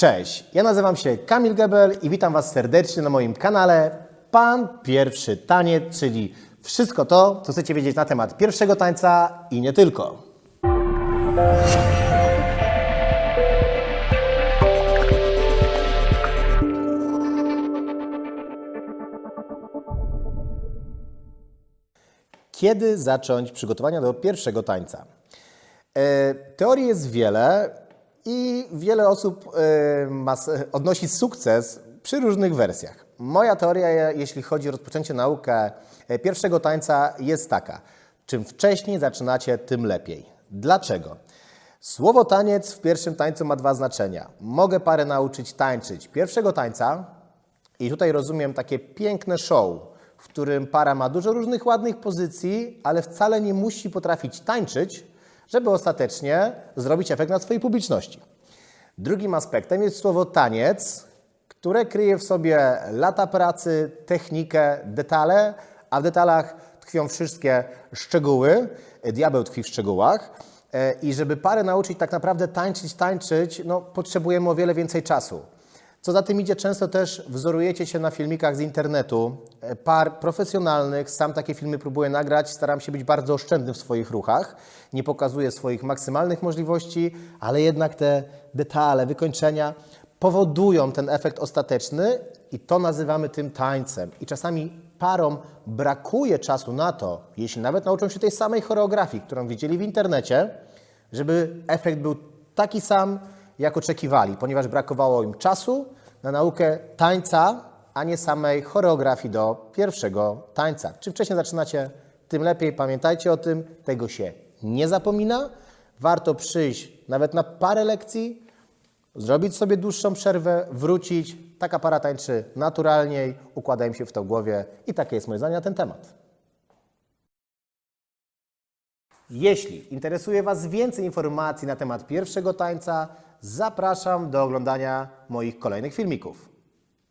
Cześć, ja nazywam się Kamil Gebel i witam Was serdecznie na moim kanale Pan Pierwszy Taniec, czyli wszystko to, co chcecie wiedzieć na temat pierwszego tańca i nie tylko. Kiedy zacząć przygotowania do pierwszego tańca? E, Teorii jest wiele i wiele osób odnosi sukces przy różnych wersjach. Moja teoria, je- jeśli chodzi o rozpoczęcie naukę e, pierwszego tańca, jest taka: czym wcześniej zaczynacie, tym lepiej. Dlaczego? Słowo taniec w pierwszym tańcu ma dwa znaczenia. Mogę parę nauczyć tańczyć pierwszego tańca, i tutaj rozumiem takie piękne show, w którym para ma dużo różnych ładnych pozycji, ale wcale nie musi potrafić tańczyć, żeby ostatecznie zrobić efekt na swojej publiczności. Drugim aspektem jest słowo taniec, które kryje w sobie lata pracy, technikę, detale, a w detalach tkwią wszystkie szczegóły. Diabeł tkwi w szczegółach. E, I żeby parę nauczyć tak naprawdę tańczyć, tańczyć, no, potrzebujemy o wiele więcej czasu. Co za tym idzie, często też wzorujecie się na filmikach z internetu, e, par profesjonalnych. Sam takie filmy próbuję nagrać. Staram się być bardzo oszczędny w swoich ruchach. Nie pokazuję swoich maksymalnych możliwości, ale jednak te detale, wykończenia powodują ten efekt ostateczny i to nazywamy tym tańcem. I czasami parom brakuje czasu na to, jeśli nawet nauczą się tej samej choreografii, którą widzieli w internecie, żeby efekt był taki sam, jak oczekiwali, ponieważ brakowało im czasu na naukę tańca, a nie samej choreografii do pierwszego tańca. Czym wcześniej zaczynacie, tym lepiej. Pamiętajcie o tym, tego się nie zapomina. Warto przyjść nawet na parę lekcji, zrobić sobie dłuższą przerwę, wrócić. Taka para tańczy naturalniej, układa im się w to głowie i takie jest moje zdanie na ten temat. Jeśli interesuje Was więcej informacji na temat pierwszego tańca, zapraszam do oglądania moich kolejnych filmików.